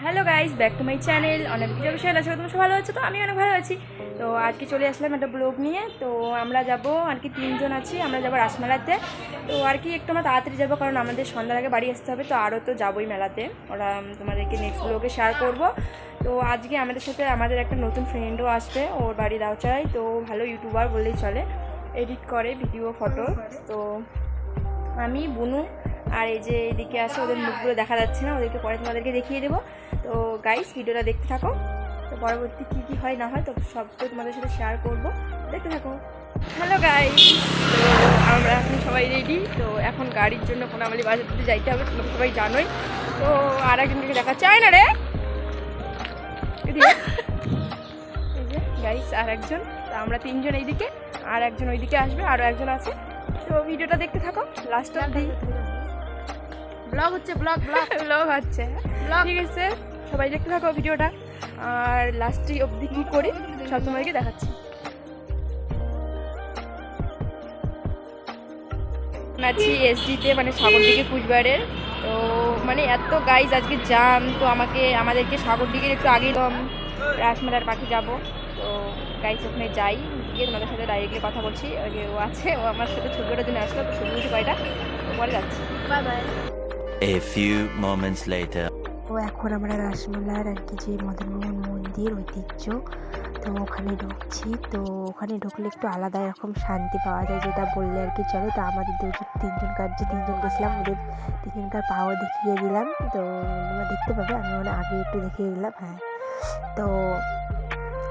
Hello guys back to my channel অনেক কিছু বিষয় আছে, তোমরা সব ভালো আছো? তো আমি অনেক ভালো আছি। তো আজকে চলে আসলাম একটা ব্লগ নিয়ে। তো আমরা যাব, আর কি তিনজন আছি, আমরা যাব রাসমেলাতে। তো আর কি একটু আমরা তাড়াতাড়ি যাব, কারণ আমাদের সন্ধ্যার আগে বাড়ি আসতে হবে। তো আরও তো যাবোই মেলাতে। ওরা তোমাদেরকে নেক্সট ব্লগে শেয়ার করব। তো আজকে আমাদের সাথে আমাদের একটা নতুন ফ্রেন্ডও আসবে, ওর বাড়ি দাওচায় তো ভালো ইউটিউবার বললেই চলে। এডিট করে ভিডিও ফটো তো আমি, বুনু আর এই যে এদিকে আছে ওদের মুখগুলো দেখা যাচ্ছে না, ওদেরকে পরে তোমাদেরকে দেখিয়ে দেবো। তো গাইস ভিডিওটা দেখতে থাকো। তো পরবর্তী কী কী হয় না হয়, তো সব তো তোমাদের সাথে শেয়ার করব। দেখতে থাকো। হ্যালো গাইস তো আমরা এখন সবাই রেডি তো এখন গাড়ির জন্য কোনামালি বাজার দিতে যাইতে হবে, তোমরা সবাই জানোই। তো আর একজনকে দেখা চায় না রে গাইস আর একজন। তো আমরা তিনজন এইদিকে, আর একজন ওইদিকে আসবে আরও একজন আছে। তো ভিডিওটা দেখতে থাকো লাস্ট অব্দি ব্লগ হচ্ছে ব্লগ ব্লগ ব্লগ হচ্ছে। ব্লগ ঠিক আছে সবাই দেখতে থাকো ভিডিওটা। আর লাস্টে অবধি কী করি সব তোমাদেরকে দেখাচ্ছি। আছি এসডিতে মানে সাগরদিঘি কুচবিহারের তো মানে এত গাইজ আজকে যান তো আমাকে আমাদেরকে সাগরদিঘির একটু আগে রাসমেলার পাখি যাব। তো গাইজ ওখানে যাই গিয়ে তোমাদের সাথে ডাইরেক্টলি কথা বলছি। ওই যে ও আছে ও আমার সাথে ছবি ওঠার জন্য আসলো তো ছবি উঠে কয়টা পরে যাচ্ছি। Bye bye A few moments later. তো এখন আমরা রাসমেলার আর কি যে মদনমোহন মন্দির, ঐতিহ্য, তো ওখানে ঢুকছি। তো ওখানে ঢুকলে একটু আলাদা এরকম শান্তি পাওয়া যায়, যেটা বললে আর কি চলে। তো আমাদের দুজন তিনজনকার যে তিনজন গেছিলাম, ওদের তিনজনকার পাও দেখিয়ে দিলাম। তো তোমরা দেখতে পাবে, আমি মানে আগে একটু দেখিয়ে দিলাম হ্যাঁ। তো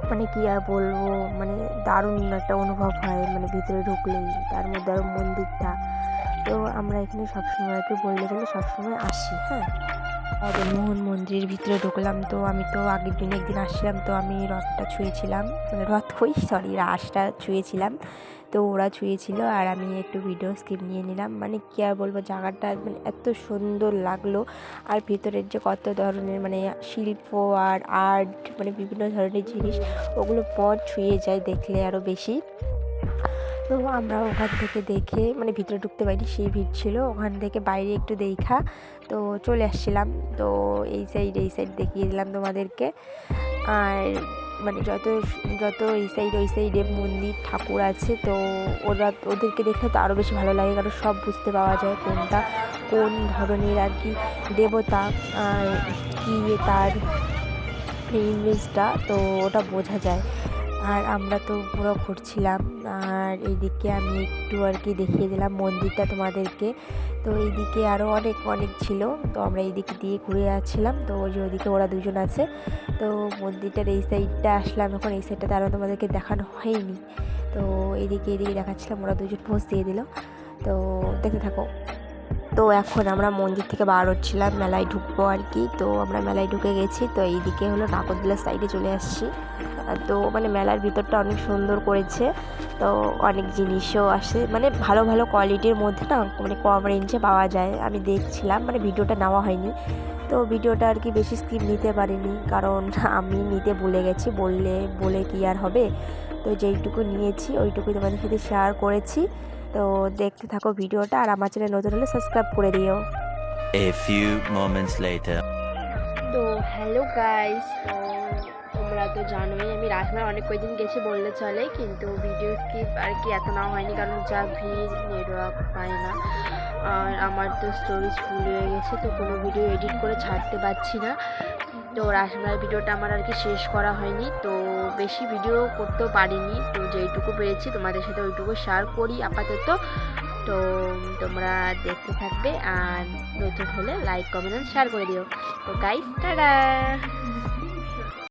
মানে কি আর বলব মানে দারুণ একটা অনুভব হয় মানে ভিতরে ঢুকলেই। তার মধ্যে আরও মন্দিরটা তো আমরা এখানে সবসময় কি বললে গেলে সবসময় আসি হ্যাঁ? মোহন মন্দিরের ভিতরে ঢুকলাম তো আমি তো আগের দিন একদিন আসছিলাম তো আমি রথটা ছুঁয়েছিলাম মানে রথ ওই সরি রাসটা ছুঁয়েছিলাম। তো ওরা ছুঁয়েছিল আর আমি একটু ভিডিও স্কিপ নিয়ে নিলাম। মানে কী আর বলব, জায়গাটা মানে এত সুন্দর লাগল। আর ভিতরের যে কত ধরনের মানে শিল্প আর আর্ট মানে বিভিন্ন ধরনের জিনিস, ওগুলো পর ছুঁয়ে যায় দেখলে আরও বেশি। তো আমরা ওখান থেকে দেখে মানে ভিতরে ঢুকতে পারিনি, সেই ভিড় ছিল। ওখান থেকে বাইরে একটু দেখা, তো চলে আসছিলাম। তো এই সাইড এই সাইড দেখিয়ে দিলাম তোমাদেরকে। আর মানে যত যত এই সাইড ওই সাইডে মন্দির, ঠাকুর আছে, তো ওরা, ওদেরকে দেখলে তো আরও বেশি ভালো লাগে, কারণ সব বুঝতে পাওয়া যায় কোনটা, কোন ধরনের আর কি দেবতা আর কী তার ইমেজটা তো ওটা বোঝা যায়। আর আমরা তো পুরো ঘুরছিলাম, আর এইদিকে আমি একটু আর কি দেখিয়ে দিলাম মন্দিরটা তোমাদেরকে। তো এইদিকে আরও অনেক অনেক ছিল, তো আমরা এইদিকে দিয়ে ঘুরে যাচ্ছিলাম তো ওই যে ওইদিকে ওরা দুজন আছে। তো মন্দিরটার এই সাইডটা আসলাম এখন, এই সাইডটা আরও তোমাদেরকে দেখানো হয়নি। তো এইদিকে এইদিকে দেখাচ্ছিলাম, ওরা দুজন পোস্ট দিয়ে দিল। তো দেখতে থাকো। তো এখন আমরা মন্দির থেকে বার হচ্ছিলাম, মেলায় ঢুকবো আর কি। তো আমরা মেলায় ঢুকে গেছি, তো এইদিকে হলো নাগরদোলার সাইডে চলে আসছি। তো মানে মেলার ভিতরটা অনেক সুন্দর করেছে। তো অনেক জিনিসও আসে। মানে ভালো ভালো কোয়ালিটির মধ্যে না মানে কম রেঞ্জে পাওয়া যায়। আমি দেখছিলাম মানে ভিডিওটা নেওয়া হয়নি। তো ভিডিওটা আর কি বেশি স্কিপ নিতে পারিনি। কারণ আমি নিতে ভুলে গেছি বললে বলে কি আর হবে? তো যেইটুকু নিয়েছি ওইটুকুই তোমাদের সাথে শেয়ার করেছি। তো দেখতে থাকো ভিডিওটা আর আমার চ্যানেল নতুন হলে সাবস্ক্রাইব করে দিও। A few moments later. তো হ্যালো গাইস তো তোমরা তো জানোই, আমি রাজমার অনেক কয়দিন গেছি বললে চলে, কিন্তু ভিডিও স্কিপ আর কি এত নাও হয়নি, কারণ যা ভিড় নেটওয়ার্ক পায় না। আর আমার তো স্টোরেজ ফুল হয়ে গেছে, তো কোনো ভিডিও এডিট করে ছাড়তে পারছি না। তো রাসমেলার ভিডিওটা আমার আর কি শেষ করা হয়নি, তো বেশি ভিডিও করতেও পারিনি। তো যেইটুকু পেরেছি, তোমাদের সাথে ওইটুকু শেয়ার করি আপাতত। তো তোমরা দেখতে থাকবে, আর নতুন হলে লাইক কমেন্ট শেয়ার করে দিও। তো গাইস টাটা